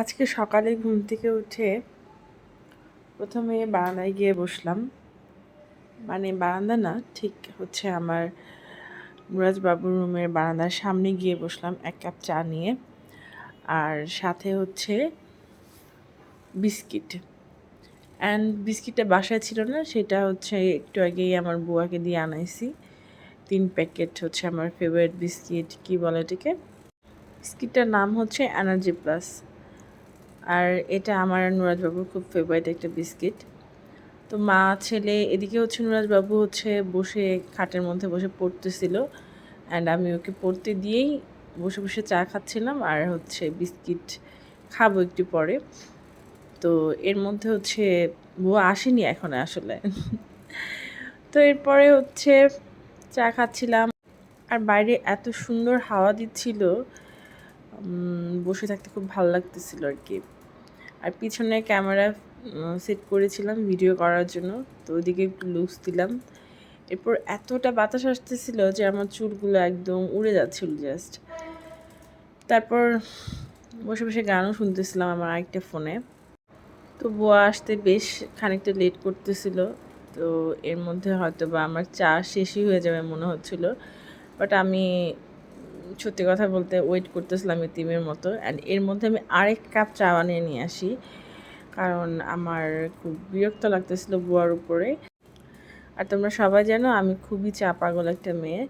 আজকে সকালে ঘুম থেকে উঠে প্রথমে বারান্দায় গিয়ে বসলাম। মানে বারান্দা না, ঠিক হচ্ছে আমার মুরাজ বাবুর রুমের বারান্দার সামনে গিয়ে বসলাম এক কাপ চা নিয়ে। আর সাথে হচ্ছে বিস্কিট। অ্যান্ড বিস্কিটটা বাসায় ছিল না, সেটা হচ্ছে একটু আগেই আমার বুয়াকে দিয়ে আনাইছি। তিন প্যাকেট হচ্ছে আমার ফেভারিট বিস্কিট, কি বলে এটাকে? বিস্কিটটার নাম হচ্ছে এনার্জি প্লাস আর এটা আমার নুরাজবাবুর খুব ফেভারিট একটা বিস্কিট। তো মা, ছেলে, এদিকে হচ্ছে নুরাজবাবু হচ্ছে বসে খাটের মধ্যে বসে পড়তেছিল অ্যান্ড আমি ওকে পড়তে দিয়েই বসে বসে চা খাচ্ছিলাম আর হচ্ছে বিস্কিট খাব একটু পরে। তো এর মধ্যে হচ্ছে বুয়া আসেনি এখন আসলে। তো এরপরে হচ্ছে চা খাচ্ছিলাম আর বাইরে এত সুন্দর হাওয়া দিচ্ছিল বসে থাকতে খুব ভালো লাগতেছিল আর কি। আর পিছনে ক্যামেরা সেট করেছিলাম ভিডিও করার জন্য, তো ওইদিকে একটু লুকস দিলাম। এরপর এতটা বাতাস আসতেছিল যে আমার চুলগুলো একদম উড়ে যাচ্ছিল জাস্ট তারপর বসে বসে গানও শুনতেছিলাম আমার আরেকটা ফোনে। তো বোয়া আসতে বেশ খানিকটা লেট করতেছিল, তো এর মধ্যে হয়তো বা আমার চা শেষই হয়ে যাবে মনে হচ্ছিল। বাট আমি সত্যি কথা বলতে ওয়েট করতেছিলাম ইতিমের মতো অ্যান্ড এর মধ্যে আমি আরেক কাপ চা বানিয়ে নিয়ে আসি। কারণ আমার খুব বিরক্ত লাগতেছিল বুয়ার উপরে। আর তোমরা সবাই জানো আমি খুবই চা পাগল একটা মেয়ে।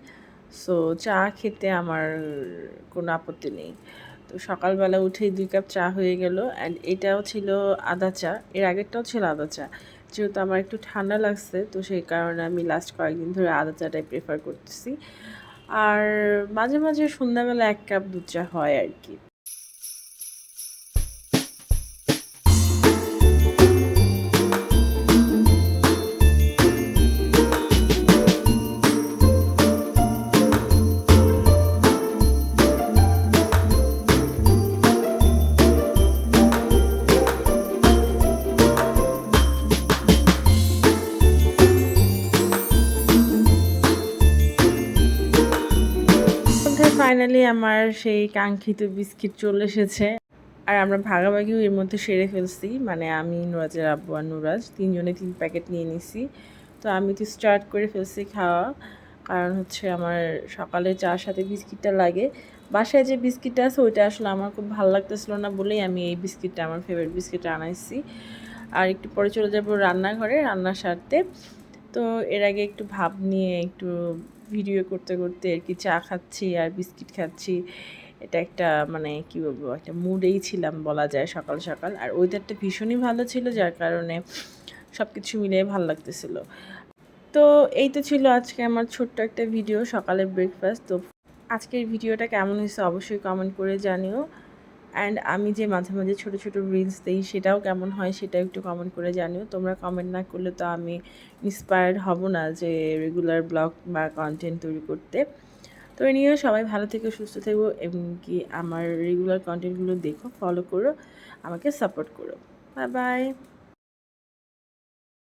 সো চা খেতে আমার কোনো আপত্তি নেই। তো সকালবেলা উঠেই দুই কাপ চা হয়ে গেল অ্যান্ড এটাও ছিল আদা চা। এর আগেরটাও ছিল আদা চা। যেহেতু আমার একটু ঠান্ডা লাগছে, তো সেই কারণে আমি লাস্ট কয়েকদিন ধরে আদা চাটাই প্রেফার করতেছি। আর মাঝে মাঝে সন্ধ্যাবেলা এক কাপ দুধ চা হয় আর কি। ফাইনালি আমার সেই কাঙ্ক্ষিত বিস্কিট চলে এসেছে। আর আমরা ভাগাভাগিও এর মধ্যে সেরে ফেলছি। মানে আমি, নুরাজের আব্বু আর নুরাজ তিনজনে তিন প্যাকেট নিয়ে নিছি। তো আমি তো স্টার্ট করে ফেলছি খাওয়া। কারণ হচ্ছে আমার সকালে চার সাথে বিস্কিটটা লাগে। বাসায় যে বিস্কিটটা আছে, ওইটা আসলে আমার খুব ভালো লাগতেছিল না বলেই আমি এই বিস্কিটটা, আমার ফেভারিট বিস্কিটটা আনাইছি। আর একটু পরে চলে যাব রান্নাঘরে রান্নার সারতে। তো এর আগে একটু ভাব নিয়ে একটু ভিডিও করতে করতে আর কি চা খাচ্ছি আর বিস্কিট খাচ্ছি। এটা একটা মানে কি বলব, একটা মুডেই ছিলাম বলা যায় সকাল সকাল। আর ওয়েদারটা ভীষণই ভালো ছিল, যার কারণে সব কিছু মিলিয়ে ভালো লাগতেছিল। তো এই তো ছিল আজকে আমার ছোট্ট একটা ভিডিও সকালের ব্রেকফাস্ট তো আজকের ভিডিওটা কেমন হয়েছে অবশ্যই কমেন্ট করে জানিও। অ্যান্ড আমি যে মাঝে মাঝে ছোটো ছোটো রিলস দিই, সেটাও কেমন হয় সেটাও একটু কমেন্ট করে জানিও। তোমরা কমেন্ট না করলে তো আমি ইন্সপায়ার্ড হব না যে রেগুলার ব্লগ বা কন্টেন্ট তৈরি করতে। তো এ নিয়েও সবাই ভালো থেকে, সুস্থ থাকব এবং কি আমার রেগুলার কন্টেন্টগুলো দেখো ফলো করো, আমাকে সাপোর্ট করো। Bye bye